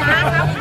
นะ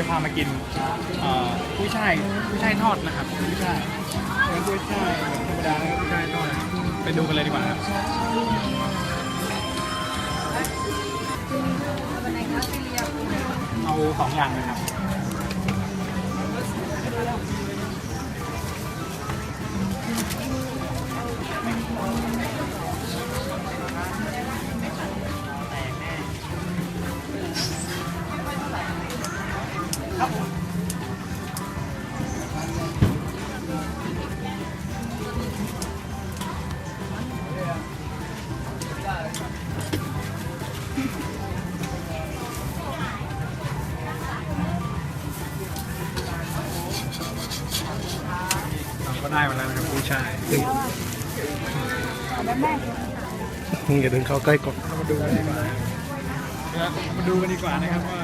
จะพามากินเอ่อกุ้ยช่ายกุ้ยช่ายทอดนะครับกุ้ยช่ายเป็นกุ้ยช่ายแบบธรรมดาแล้วก็กุ้ยช่ายทอดไปดูกันเลยดีกว่าครับ เอาสองอย่างเลยครับ เราก็ได้มาแล้วนะครับกุ้ยช่ายอย่าเดินเข้าใกล้กล่องเรามาดูกันดีกว่านะครับมาดูกันดีกว่านะครับว่า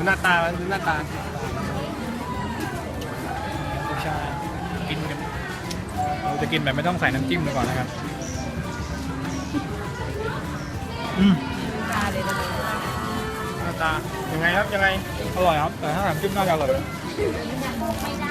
ดูหน้าตามันดูหน้าตากุ้ยช่ายกินกันเราจะกินแบบไม่ต้องใส่น้ำจิ้มเลยก่อนนะครับอืมหน้าตายังไงครับยังไงอร่อยครับแต่ถ้าน้ำจิ้มน่าจะอร่อยเลยอ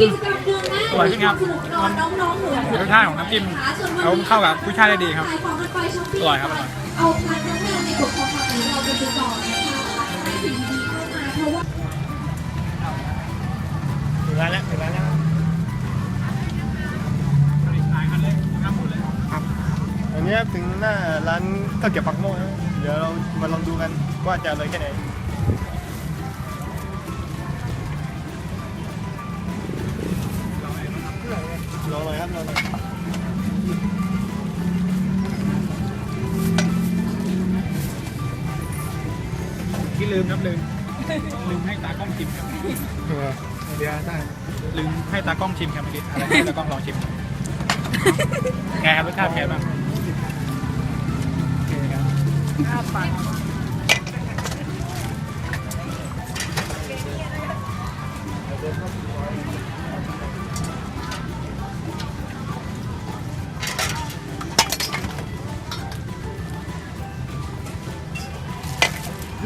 กิจกรรมเดือนหน้าอร่อยจริงครับสนุกนอนน้องๆหนูรสชาติของน้ำจิ้มเอาเข้ากับกุ้ยช่ายได้ดีครับขายของกันไปช้อปปิ้งอร่อยครับอร่อยเอาพันทั้งงานในกลุ่มของของเราไปดูก่อนนะคะให้สิ่งดีๆเข้ามาเพราะว่าถึงร้านแล้วถึงร้านแล้วหลายคันเลยน้ำหมดเลยวันนี้ถึงหน้าร้านข้าวเกรี๊ยวปักโม่นะเดี๋ยวเรามาลองดูกันว่าจะอร่อยแค่ไหน ลองหน่อยครับลองหน่อยที่ลืมครับลืม ลืมให้ตากล้องชิมครับเดี๋ยวได้ลืมให้ตากล้องชิมครับเมื่อกี้อะไรให้ตากล้องลองชิมไงครับรสชาติเป็นไงบ้างโอเคครั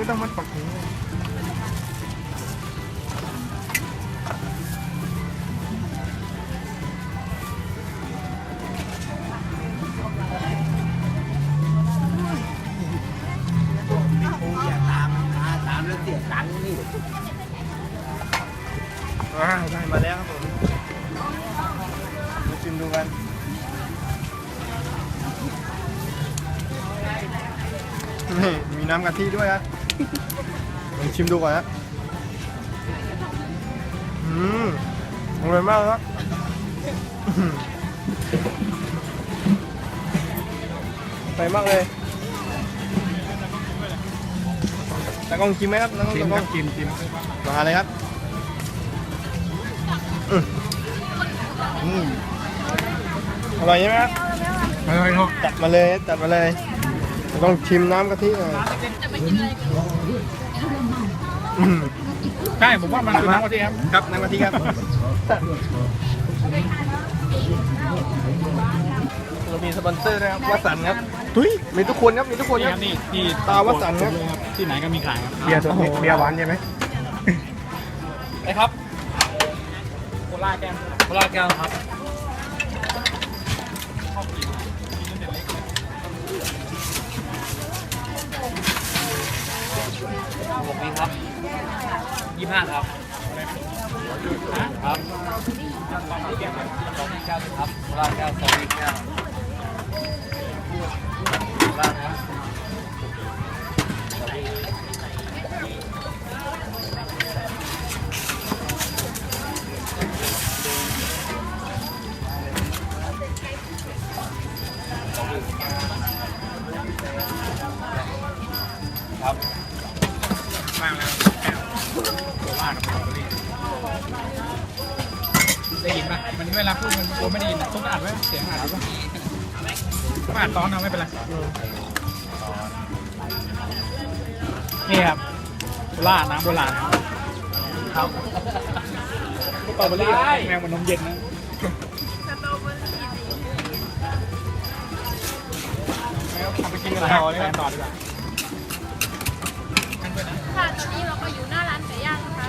ต้องมัดปักหูอ่าได้มาแล้วครับผมมาชิมดูกันมีน้ำกะทิด้วยครับ ลองชิมดูก่อนนะอืมอร่อยมากครับอื้อหืออร่อยมากเลยตากล้องชิมไหมครับตากล้องชิมตากคล้รัอบงชิมชิมมาเลยครับอืมอืมอร่อยใช่ไหมครับอร่อยเนาะจัดมาเลยจัดมาเลย ต้องชิมน้ำกะทิหน่อยอืมใช่ผมว่ามันคือน้ำกะทิครับครับน้ำกะทิครับเรามีสปอนเซอร์นะครับวัสันต์ครับทุยมีทุกคนครับมีทุกคนนี่คครัรับบนี่ที่ตาวัสันครับเลยครับที่ไหนก็มีขายครับเบียร์ตัวนี้เบียร์หวานใช่ไหมไอ้ครับโคลาแก้วโคลาแก้วครับ หกนี้ครับยี่ห้าครับ ครับสองแก้วครับลาดแก้วสองแก้ว บราณครับสตรอเบอรี่แมงมันนมเย็นนะแล้วทำไปกินกันต่อเลยต่อดีกว่ากันด้วยนะค่ะตอนนี้เราก็อยู่หน้าร้านไก่ย่างนะคะ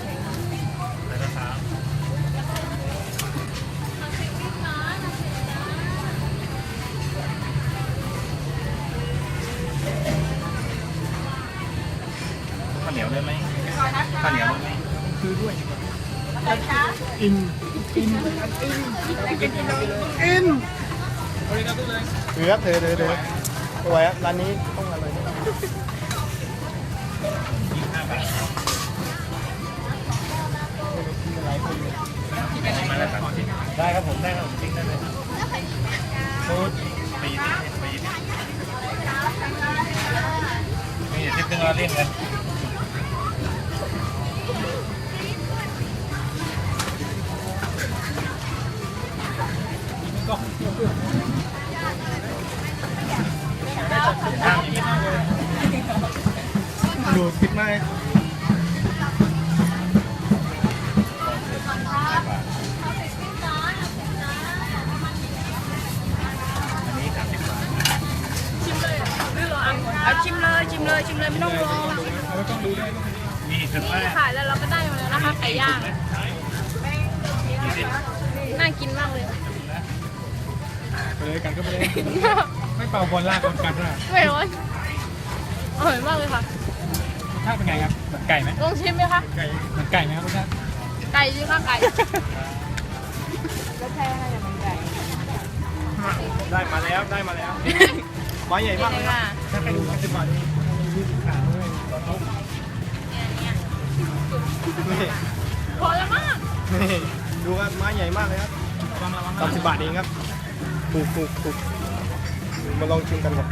เถือเถือเถือเถือสวยครับร้านนี้ต้องอะไรเนี่ยได้ครับผมได้ครับผมทิ้งได้เลยพูดปีนี้ปีนี้นี่ทิปนึงเราเล่นกัน ดูดปิดไม้อันนี้สามสิบบาทเอาชิมเลยชิมเลยชิมเลยไม่ต้องรอเราต้องดูด้วยมีถึงไหมนี่ค่ะแล้วเราก็ได้มาแล้วนะคะไก่ย่างน่ากินมากเลยไป เลยกันก็ไปเลยไม่เป่าบอลลากคนกันด้วยไม่ร้อนอร่อยมากเลยค่ะรสชาติเป็นไงครับเหมือนไก่ไหมลองชิมไหมคะไก่เหมือนไก่ไหมครับรสชาติไก่จริงค่ะไก่ได้มาแล้วได้มาแล้วไม้ใหญ่มากเลยนะถ้าใครดูสิบบาทนี่ยี่สิบขาด้วยนี่พอแล้วมากนี่ดูครับไม้ใหญ่มากเลยครับระวังระวังสามสิบบาทเองครับ ถูกถูกถูกมาลองชิมกันครับ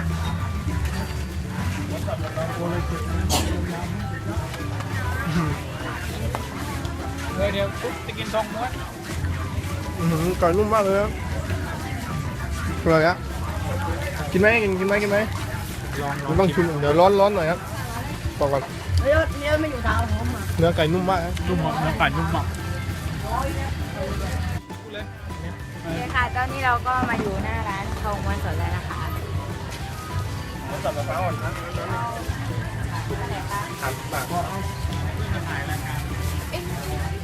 เดี๋ยวเดี๋ยวปุ๊บจะกินทองม้วนอื้อหือไก่นุ่มมากเลยครับอร่อยครับกินไหมกินกินไหมกินไหมลองลมันต้องชิมเดี๋ยวร้อนร้อนหน่อยครับบอกก่อนเยอะเยอะไม่อยู่ดาวผมอะเนื้อไก่นุ่มมากครับนุ่มหมอกเนื้อไก่นุ่มหมอกเลย โอเคค่ะตอนนี้เราก็มาอยู่หน้าร้านทองม้วนสดแล้วนะคะตัดมะพร้าวอ่อนนะสามสิบบาทจะถ่ายรายการ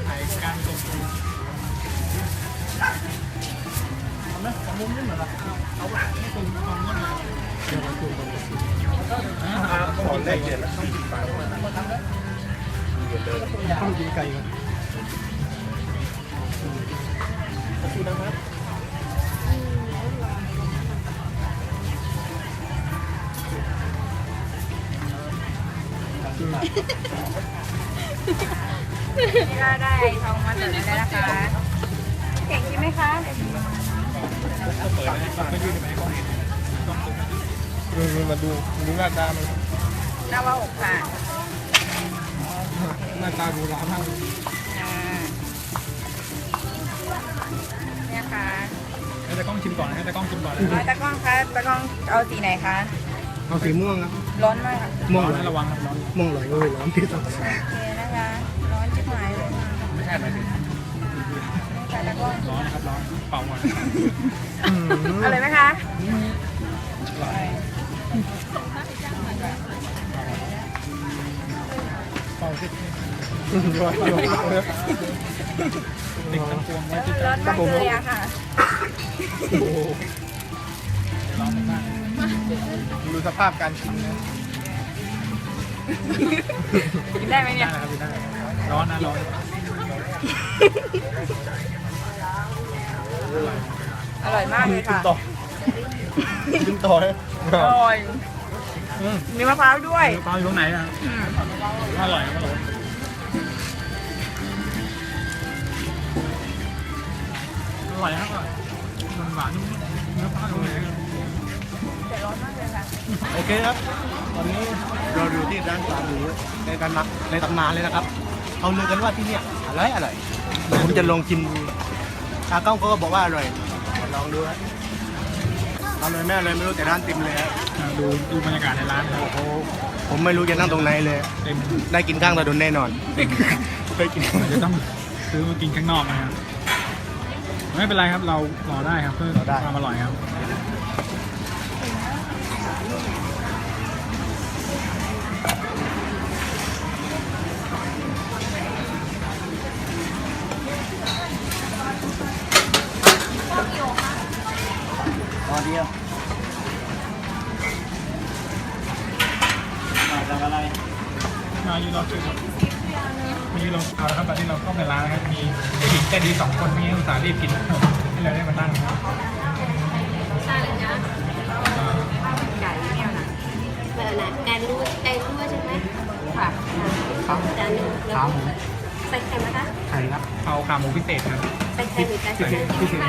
ถ่ายการส่งครูเอาไหมของมุมนี่เหมือนแบบเอาแบบให้ตรงตรงนี้มาเดี๋ยวเราคุยกันตอนแรกเนี่ยนะต้องกินปลาต้องกินไก่ก่อนขอบคุณนะครับ นี่ก็ได้ทองม้วนสดแล้วนะคะ เก่งใช่ไหมคะ เปิดแล้วไม่ยืดไปให้เขาเห็นมาดูดูหน้าตามันหน้าว่าหกค่ะหน้าตาดูร้านมากอ่าเนี่ยค่ะให้ตากล้องชิมก่อนให้ตากล้องชิมก่อนเอาตะกล้องคะตะกล้องเอาสีไหนคะ เอาสีม่วงครับ ร้อนมากค่ะม่วงร้อนไหลนะระวังครับร้อนม่วงไหลก็เลยร้อนที่สุดโอเคนะคะ ร้อนชิบหายเลยค่ะไม่ใช่หมายถึงแต่แล้วก็ร้อนนะครับร้อนเป่าก่อนอืมอร่อยไหมคะเป่าที่ร้อนอยู่ครับติดทั้งพวงไว้ที่ร้อนมากเลยอะค่ะโอ้โหร้อนมาก ดูสภาพการกินนะกินได้ไหมเนี่ย ได้นะครับได้ร้อนนะร้อนอร่อยมากเลยค่ะ ต่อกินต่อเลยอร่อย อืมมีมะพร้าวด้วยเป่าอยู่ตรงไหนอะอืมอร่อยครับผมอร่อยครับอร่อยมันหวานนุ่มๆเนื้อปลาตรงไหน โอเคครับ ตอนนี้เราอยู่ที่ร้านปลาหมูในตำนานในตำนานเลยนะครับเขาลือกันว่าที่เนี่ยอร่อยอร่อยผมจะลองชิมดูตากล้องเขาก็บอกว่าอร่อยลองดูฮะอร่อยแม่อร่อยไม่รู้แต่ร้านเต็มเลยฮะอ่าดูดูบรรยากาศในร้านครับโอ้โหผมไม่รู้จะนั่งตรงไหนเลย เต็มได้กินข้างถนนแน่นอนได้กินอาจจะต้องซื้อมากินข้างนอกนะครับไม่เป็นไรครับเรารอได้ครับเพื่อความอร่อยครับ มาอยู่รอจุดมาอยู่รอเอาละครับตอนนี้เราเข้าในร้านนะครับมีผู้หญิงใจดีสองคนมีอุตส่าห์รีบกินให้เราได้มานั่งนะครับไก่เนี่ยนะเบอร์ไหนแกงด้วแกงด้วใช่ไหมค่ะครับจานหนึงขาหมูใส่ไข่ไหมคะไข่ครับเอาขาหมูพิเศษครับใส่ไข่หรือไก่พิเศษพิเศษ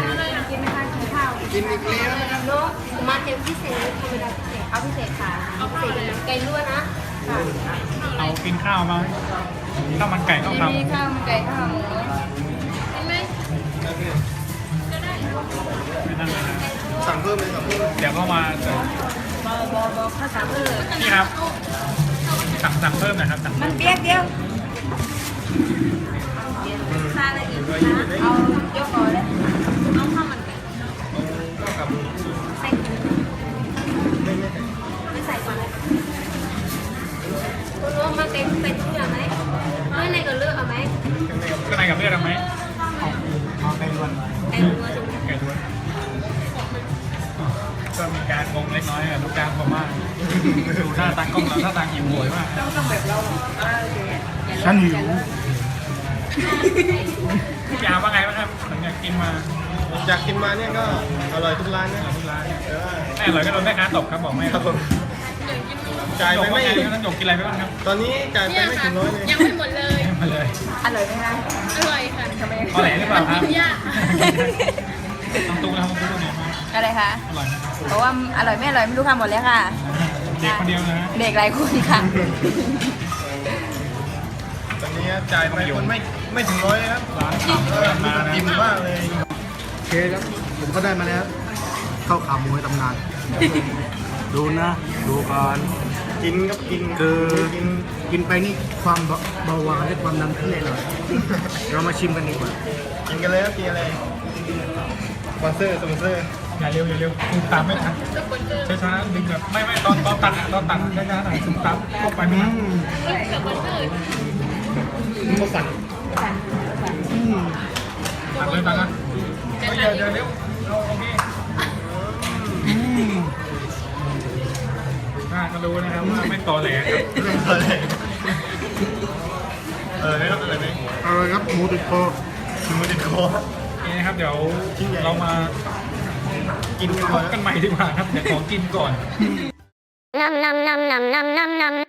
กินไหมคะกินข้าวกินอีกแล้วนะครับเนาะมาเต็มพิเศษธรรมดาพิเศษเอาพิเศษค่ะเอาพิเศษเลยนะไก่ลวกนะ เอากินข้าวมาข้าวมันไก่ข้าวขาหมูมีข้าวมันไก่ข้าวหมูไม่นั่นเลยนะสั่งเพิ่มเลยสั่งเพิ่มเดี๋ยวก็มาเสิร์ฟบอบอบอข้าวสามเออนี่ครับ สั่งสั่งเพิ่มหนะครับสั่งมัเพิ่นมเปียกเดียวทานอะไรอีกคะเอายกคอเลย คุณรู้ว่ามันเป็นเป็นเชื่อไหมไม่ในก็เลือกเอาไหมข้างในกับเลือดเอาไหมเอาไปรวนไก่ลวกใช่ไหมไก่ด้วยก็มีการงงเล็กน้อยอะลูกจ้างผมมากดูหน้าตากล้องเราหน้าตาหิวโหยมากต้องต้องแบบเราอ่าโอเคฉันหิวพี่ยาว่าไงบ้างครับหลังจากกินมาอยากกินมาเนี่ยก็อร่อยทุกร้านนะทุกร้านเออไม่อร่อยก็โดนแม่ค้าตบครับบอกไม่ครับผม จ่ายไปไม่ท่านหยกกินอะไรไปบ้างครับ ตอนนี้จ่ายไปไม่ถึงร้อยเลยยังไม่หมดเลยมาเลยอร่อยไหมคะอร่อยค่ะทำไมอร่อยหรือเปล่าครับกินยากต้องตุ้งนะครับต้องตุ้งเนี่ยอะไรคะ อร่อยไหมเพราะว่าอร่อยไม่อร่อยไม่รู้ค่ะหมดแล้วค่ะ เด็กคนเดียวนะฮะเด็กหลายคนค่ะ ตอนนี้จ่ายไปคนไม่ไม่ถึงร้อยเลยครับร้านขาวเปิดมานะอิ่มมากเลยโอเคครับผมก็ได้มาแล้วข้าวขาหมูในตำนาน ดูนะ ดูก่อน กินครับกินคือกินกินไปนี่ความเบาเบาหวานและความดันขึ้นแน่นอนเรามาชิมกันดีกว่ากินกันเลยครับกินอะไรสปอนเซอร์สปอนเซอร์อย่าเร็วอย่าเร็วคุณตามไม่ทันช้าๆดึงแบบไม่ไม่ตอนตอนตัดอะตอนตัดช้าๆหน่อยคุณตามพวกไปไม่ทันก็สั่นตัดเลยตัดนะเฮ้ยอย่าอย่าเร็ว น่าก็รู้นะครับว่าไม่โตแหลครับอะไรเออครับอะไรไหมอะไรครับหมูติดคอหมูติดคอนี่นะครับเดี๋ยวชิ้นใหญ่เรามากินกันพก่อนบกันใหม่ดีกว่าครับเดี๋ยวขอกินก่อน Nam nam nam nam nam nam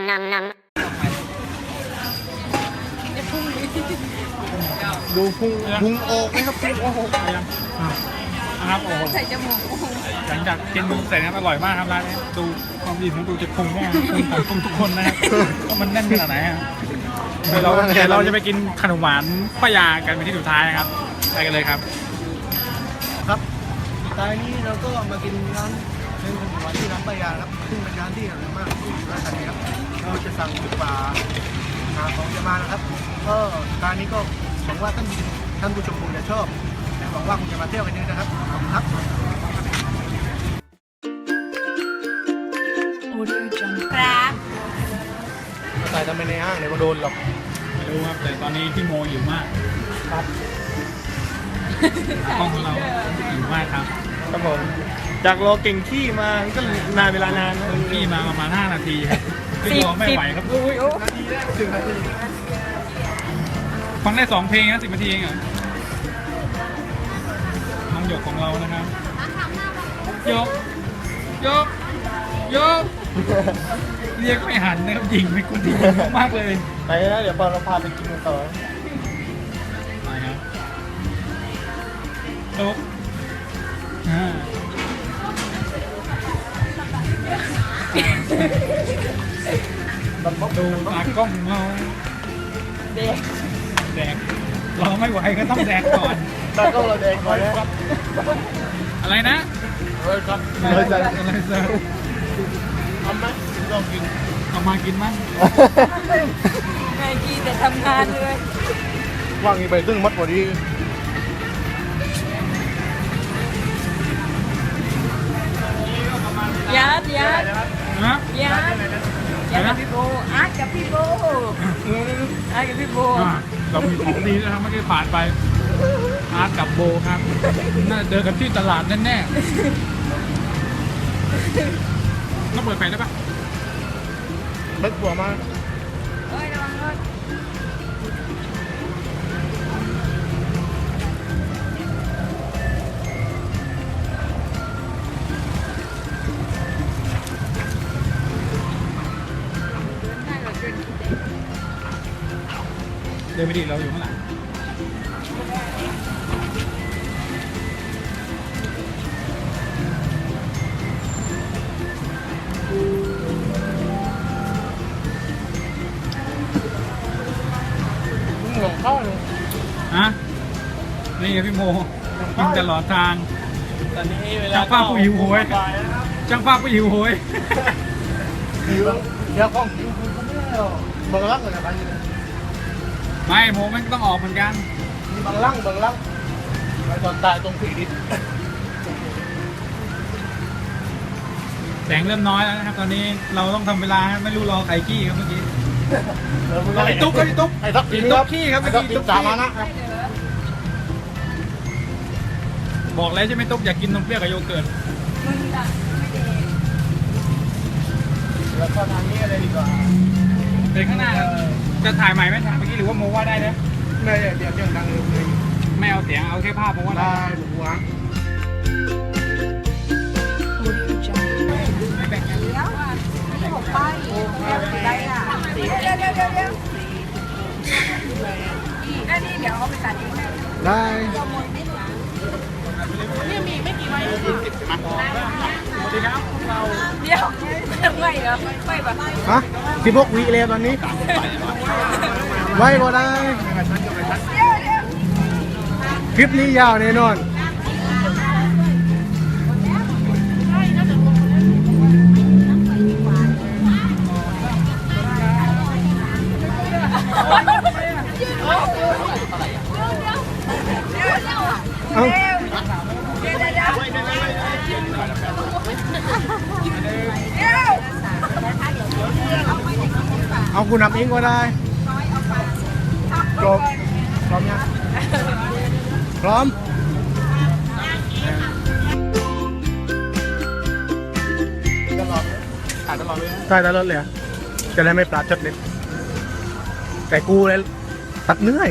ำนำนำดูพุงพุงโอกไครับพุงโอ้ไปอ่ครับโอ้โหใส่จมูกหลังจากกินมือเสร็จนะครัอร่อยมากครับร้านนี้ดูความดีของดูจะพุงแน่พุงของทุกคนนะครับว่ามันแน่นขนาดไหนฮะเบเราดี๋ยวเราจะไปกินขนมหวานป้ายากันเป็นที่สุดท้ายนะครับไปกันเลยครับ ครับตอนนี้เราก็มากินร้าน เป็นขนมหวานที่ร้านปายาครับซึ่งเป็นร้านที่อร่อยมากที่ร้านนี้ครับเราจะสั่งหมูป่าหาของจะมานะครับก็ร้านนี้ก็หวังว่าท่านท่านผู้ชมคงจะชอบหวังว่าคงจะมาเที่ยวกันเยอะนะครับขอบคุณครับ ครับใส่ทำไมในห้างเดี๋ยวก็โดนหรอกไม่รู้ครับแต่ตอนนี้พี่โมอยู่มากครับกล้องของเราอยู่มากครับครับผม จากรอเก่งขี้มาก็นานเวลานานนะพี่มาประมาณ 5 นาทีครับพี่โมไม่ไหวครับอุ้ยโอ้นาทีแรกถึงนาทีฟังได้สองเพลงนะสิบนาทีเองเหรอน้องหยกของเรานะครับยกยกยกเรียกไม่หันนะครับยิงไม่คุ้นที่มากเลยไปนะเดี๋ยวเราพาไปกินกันต่อไปครับยกอ่า ดูตากล้องของเราเด็กแดกรอไม่ไหวก็ต้องแดกก่อนตากล้องเราแดงก่อนนะอะไรนะเออครับอะไรจะอะไรจะทำไหมลองกินเอามากินมั้งไงกี้แต่ทำงานเลยว่างอีไปซึ่งมัดพอดี ยัดยัดนะยัดยัดกับพี่โบอาร์ตกับพี่โบอาร์ตกับพี่โบอ่าเรามีของดีนะครับเมื่อกี้ผ่านไปอาร์ตกับโบครับน่าจะเจอกันที่ตลาดแน่ๆต้องเปิดไฟได้ปะเบิกบัวมาเนไปดิเราอยู่ข้างหลังหลงเข้าเลยฮะนี่ไงพี่โมกินตลอดทาง ตอนนี้เวลาช่างภาพผู้หิวโหยช่างภาพก็หิวโหยเดี๋ยวเดี๋ยวกล้องคิวคุณก็ไม่ได้หรอกบางลังเลยนะบางที ไม่โมไม่ต้องออกเหมือนกัน มีบางลังบางลังไปตอนตายตรงผีดิษแสงเริ่มน้อยแล้วนะครับตอนนี้เราต้องทำเวลาไม่รู้รอใครขี้ครับเมื่อกี้ไอ้ตุ๊กไอ้ตุ๊กไอ้ทักไอ้ตุ๊กขี้ครับไอ้เมื่อทักกี้กินสามานะบอกแล้วใช่ไหมตุ๊กอยากกินนมเปรี้ยวกับโยเกิร์ตแล้วก็ทางนี้อะไรดีกว่า เดินข้างหน้าครับ จะถ่ายใหม่ไหมถ่ายเมื่อกี้หรือว่าโมว่าได้นะไม่เดี๋ยวเดี๋ยวดังเลยไม่เอาเสียงเอาแค่ภาพโมว่าได้ได้หมูหวานไม่แบ่งกันได้อะเดี๋ยวเดี๋ยวเดี๋ยวเดี๋ยวเดี๋ยวอันนี้เดี๋ยวเอาไปตัด เองได้สวัสดีครับพวกเราเดี๋ยวทำไงเหรอไม่แบบฮะสิบหกวิเลยตอนนี้ไว้ก็ได้คลิปนี้ยาวแน่นอนายตลอดเลยนะใตลอดเลยอะจะได้ไม่ปลาดชดเล็บแต่กูเลยตัดเนื้อย